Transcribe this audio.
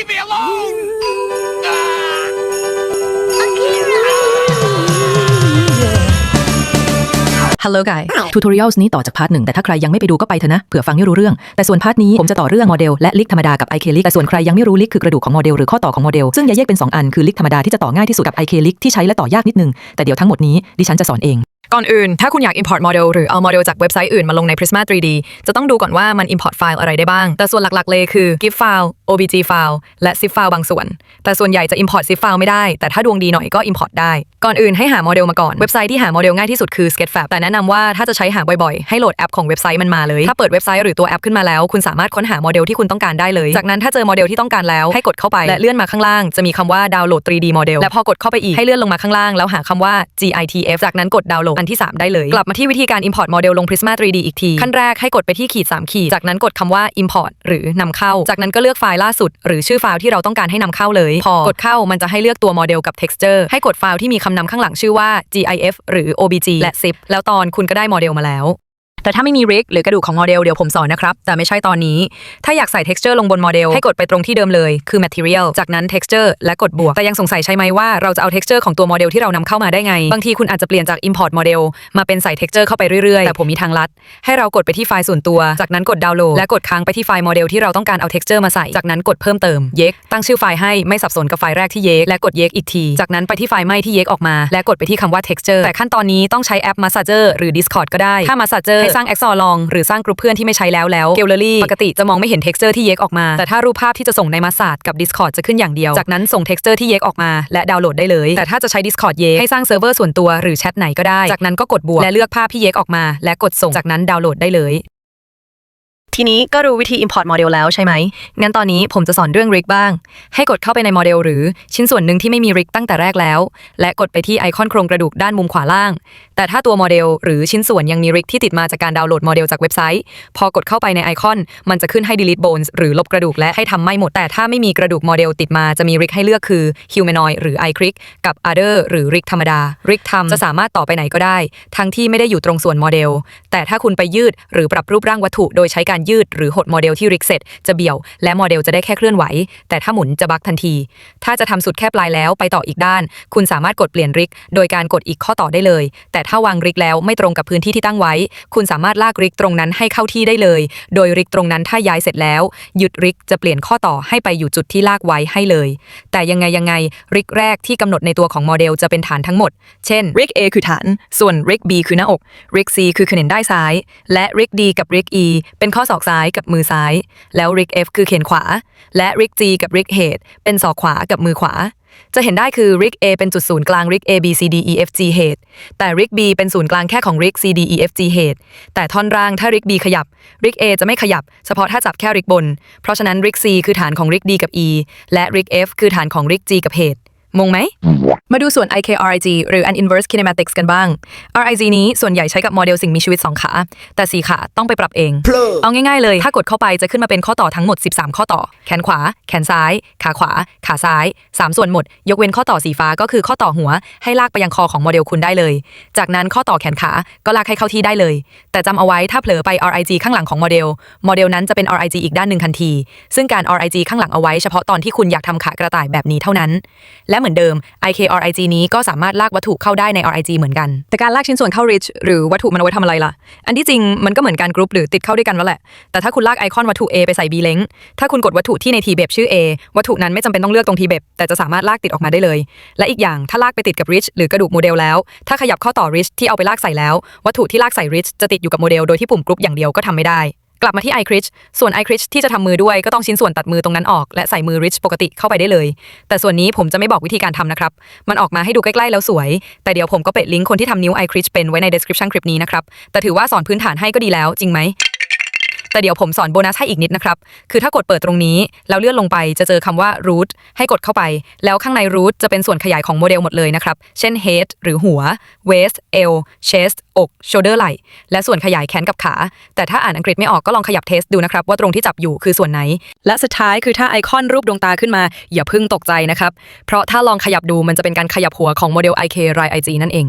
Leave me alone! Hello Guy Tutorials นี้ต่อจากพาร์ทหนึ่งแต่ถ้าใครยังไม่ไปดูก็ไปเถอะนะเผื่อฟังไม่รู้เรื่อง แต่ส่วนพาร์ทนี้ผมจะต่อเรื่องโมเดลและลิกธรรมดากับ IK ลิกแต่ส่วนใครยังไม่รู้ลิกคือกระดูกของโมเดลหรือข้อต่อของโมเดลซึ่งจะแยกเป็น 2 อันคือลิกธรรมดาที่จะต่อง่ายที่สุดกับ IK ลิกที่ใช้และต่อยากนิดนึงแต่เดี๋ยวทั้งหมดนี้ดิฉันจะสอนเอง ก่อนอื่น ถ้าคุณอยาก import model หรือเอา model จากเว็บไซต์อื่นมาลงใน Prisma 3D จะต้องดูก่อนว่ามัน import ไฟล์อะไรได้บ้าง แต่ส่วนหลักๆ เลยคือ GIF file OBJ file และ zip file บางส่วน แต่ส่วนใหญ่จะ import zip file ไม่ได้ แต่ถ้าดวงดีหน่อยก็ import ได้ ก่อนอื่นให้หาโมเดลมาก่อน เว็บไซต์ที่หาโมเดลง่ายที่สุดคือ Sketchfab แต่แนะนำว่าถ้าจะใช้หาบ่อยๆ ให้โหลดแอปของเว็บไซต์มันมาเลย ถ้าเปิดเว็บไซต์หรือตัวแอปขึ้นมาแล้ว คุณสามารถค้นหาโมเดลที่คุณต้องการได้เลย จากนั้นถ้าเจอโมเดลที่ต้องการแล้วให้กดเข้าไปและเลื่อนมาข้างล่างจะมีคำว่าดาวน์โหลด 3D โมเดลและพอกดเข้าไปอีกให้เลื่อนลงมาข้างล่างแล้วหาคำว่า GITF จากนั้นกดดาวน์โหลดอันที่ 3 ได้เลย กลับมาที่วิธีการ import โมเดลลง Prisma 3D อีกที ขั้นแรกให้กดไปที่ขีด 3 ขีด จากนั้นกดคำว่า import หรือนำเข้า จากนั้นก็เลือกไฟล์ล่าสุด หรือชื่อไฟล์ที่เราต้องการให้นำเข้าเลย พอกดเข้ามันจะให้เลือกตัวโมเดลกับ texture ให้กดไฟล์ที่มีคำนำข้างหลังชื่อว่า GIF หรือ OBJ และ zip แล้วตอนคุณก็ได้โมเดลมาแล้ว แต่ถ้าไม่มี rig หรือกระดูกของโมเดลเดี๋ยวผมสอนนะครับ แต่ไม่ใช่ตอนนี้ ถ้าอยากใส่ texture ลงบนโมเดลให้กดไปตรงที่เดิมเลย คือ material จากนั้น texture และกดบวก แต่ยังสงสัยใช่ไหมว่าเราจะเอา texture ของตัวโมเดลที่เรานำเข้ามาได้ไง บางทีคุณอาจจะเปลี่ยนจาก import model มาเป็นใส่ texture เข้าไปเรื่อยๆ แต่ผมมีทางลัด ให้เรากดไปที่ไฟล์ส่วนตัว จากนั้นกดดาวน์โหลดและกดค้างไปที่ไฟล์โมเดลที่เราต้องการเอา texture มาใส่ จากนั้นกดเพิ่มเติมเยกตั้งชื่อไฟล์ให้ไม่สับสนกับไฟล์แรกที่เยกและกดเยกอีกที จากนั้นไปที่ไฟล์ไม้ที่เยกออกมา และกดไปที่คำว่า texture แต่ขั้นตอนนี้ต้องใช้แอป Massager หรือ Discord ก็ได้ถ้า Massager สร้างแอคซอลองหรือสร้างกลุ่มเพื่อนที่ไม่ใช้แล้วแล้วเกลเลอรี่ปกติจะมองไม่เห็นเท็กซ์เจอร์ที่เยกออกมา แต่ถ้ารูปภาพที่จะส่งในมาสาดกับ Discord จะขึ้นอย่างเดียว จากนั้นส่งเท็กซ์เจอร์ที่เยกออกมา และดาวน์โหลดได้เลย แต่ถ้าจะใช้ Discord เยกให้สร้างเซิร์ฟเวอร์ส่วนตัวหรือแชทไหนก็ได้ จากนั้นก็กดบวกและเลือกภาพที่เยกออกมา และกดส่งจากนั้นดาวน์โหลดได้เลย ทีนี้ก็รู้วิธี import model แล้วใช่ไหม งั้นตอนนี้ผมจะสอนเรื่อง rig บ้าง ให้กดเข้าไปในโมเดลหรือชิ้นส่วนหนึ่งที่ไม่มี rig ตั้งแต่แรกแล้ว และกดไปที่ไอคอนโครงกระดูกด้านมุมขวาล่าง แต่ถ้าตัวโมเดลหรือชิ้นส่วนยังมี rig ที่ติดมาจากการดาวน์โหลดโมเดลจากเว็บไซต์ พอกดเข้าไปในไอคอน มันจะขึ้นให้ delete bones หรือลบกระดูกและให้ทำไม่หมด แต่ถ้าไม่มีกระดูกโมเดลติดมาจะมี rig ให้เลือกคือ humanoid หรือ i c r i c กับ other หรือ rig ธรรมดา rig ทำจะสามารถต่อไปไหนก็ได้ ทั้งที่ไม่ได้อยู่ตรงส่วนโมเดลแต่ถ้าคุณไปยืดหรือปรับรูปร่างวัตถุโดยใช้การยืดหรือหดโมเดลที่ริกเสร็จจะเบี่ยว และโมเดลจะได้แค่เคลื่อนไหว แต่ถ้าหมุนจะบักทันที ถ้าจะทำสุดแค่ปลายแล้วไปต่ออีกด้าน คุณสามารถกดเปลี่ยนริก โดยการกดอีกข้อต่อได้เลย แต่ถ้าวางริกแล้วไม่ตรงกับพื้นที่ที่ตั้งไว้ คุณสามารถลากริกตรงนั้นให้เข้าที่ได้เลย โดยริกตรงนั้นถ้าย้ายเสร็จแล้วหยุดริกจะเปลี่ยนข้อต่อให้ไปอยู่จุดที่ลากไว้ให้เลย แต่ยังไงยังไงริกแรกที่กำหนดในตัวของโมเดลจะเป็นฐานทั้งหมด เช่น rig A คือฐาน ส่วน rig B คือหน้าอก rig C คือแขนได้ซ้าย และ rig D กับ rig E เป็นข้อศอกซ้ายกับมือซ้าย แล้ว rig F คือเขนขวา และ rig G กับ rig head เป็นศอกขวากับมือขวา จะเห็นได้คือ rig A เป็นจุดศูนย์กลาง rig A B C D E F G head แต่ rig B เป็นศูนย์กลางแค่ของ rig C D E F G head แต่ท่อนล่างถ้า rig B ขยับ rig A จะไม่ขยับ เฉพาะถ้าจับแค่ rig บน เพราะฉะนั้น rig C คือฐานของ rig D กับ E และ rig F คือฐานของ rig G กับ head งงไหม มาดูส่วน IKRIG หรือ An Inverse Kinematics กันบ้าง RIG นี้ส่วนใหญ่ใช้กับโมเดลสิ่งมีชีวิต 2 ขา แต่ 4 ขาต้องไปปรับเอง เอาง่ายๆเลย ถ้ากดเข้าไปจะขึ้นมาเป็นข้อต่อทั้งหมด 13 ข้อต่อ แขนขวา แขนซ้าย ขาขวา ขาซ้าย 3 ส่วนหมด ยกเว้นข้อต่อสีฟ้าก็คือข้อต่อหัว ให้ลากไปยังคอของโมเดลคุณได้เลย จากนั้นข้อต่อแขนขาก็ลากให้เข้าที่ได้เลย แต่จำเอาไว้ถ้าเผลอไป RIG ข้างหลังของโมเดลโมเดลนั้นจะเป็น RIG อีกด้านหนึ่งทันที ซึ่งการ RIG ข้างหลังเอาไว้เฉพาะตอนที่คุณอยากทำขากระต่ายแบบนี้เท่านั้น และเหมือนเดิม IKRIG นี้ก็สามารถลากวัตถุเข้าได้ใน RIG เหมือนกัน แต่การลากชิ้นส่วนเข้า Rich หรือวัตถุมันเอาไว้ทำอะไรล่ะ อันที่จริงมันก็เหมือนการกรุ๊ปหรือติดเข้าด้วยกันแล้วแหละ แต่ถ้าคุณลากไอคอนวัตถุ A ไปใส่ B เล้งถ้าคุณกดวัตถุที่ใน T เบบชื่อ A วัตถุนั้นไม่จำเป็นต้องเลือกตรง T เบบแต่จะสามารถลากติดออกมาได้เลย และอีกอย่างถ้าลากไปติดกับ Rich หรือกระดูกโมเดลแล้ว ถ้าขยับข้อต่อ Rich ที่เอาไปลากใส่แล้ว วัตถุที่ลากใส่ Rich จะติดอยู่กับโมเดลโดยที่ปุ่มกรุ๊ปอย่างเดียวก็ทำไม่ได้ กลับมาที่ไอคริชส่วนไอคริชที่จะทำมือด้วยก็ต้องชิ้นส่วนตัดมือตรงนั้นออก และใส่มือ Rich ปกติเข้าไปได้เลย แต่ส่วนนี้ผมจะไม่บอกวิธีการทำนะครับ มันออกมาให้ดูใกล้ๆแล้วสวย แต่เดี๋ยวผมก็เปิดลิงก์คนที่ทำนิ้วไอคริชเป็นไว้ใน description คลิปนี้นะครับแต่ถือว่าสอนพื้นฐานให้ก็ดีแล้วจริงไหม แต่เดี๋ยวผมสอนโบนัสให้อีกนิดนะครับ คือถ้ากดเปิดตรงนี้ แล้วเลื่อนลงไปจะเจอคำว่า root ให้กดเข้าไป แล้วข้างใน root จะเป็นส่วนขยายของโมเดลหมดเลยนะครับ เช่น head หรือหัว waist เอว chest อก shoulder ไหล่และส่วนขยายแขนกับขา แต่ถ้าอ่านอังกฤษไม่ออกก็ลองขยับเทสดูนะครับ ว่าตรงที่จับอยู่คือส่วนไหน และสุดท้ายคือถ้าไอคอนรูปดวงตาขึ้นมา อย่าเพิ่งตกใจนะครับ เพราะถ้าลองขยับดูมันจะเป็นการขยับหัวของโมเดล IK r i IG นั่นเอง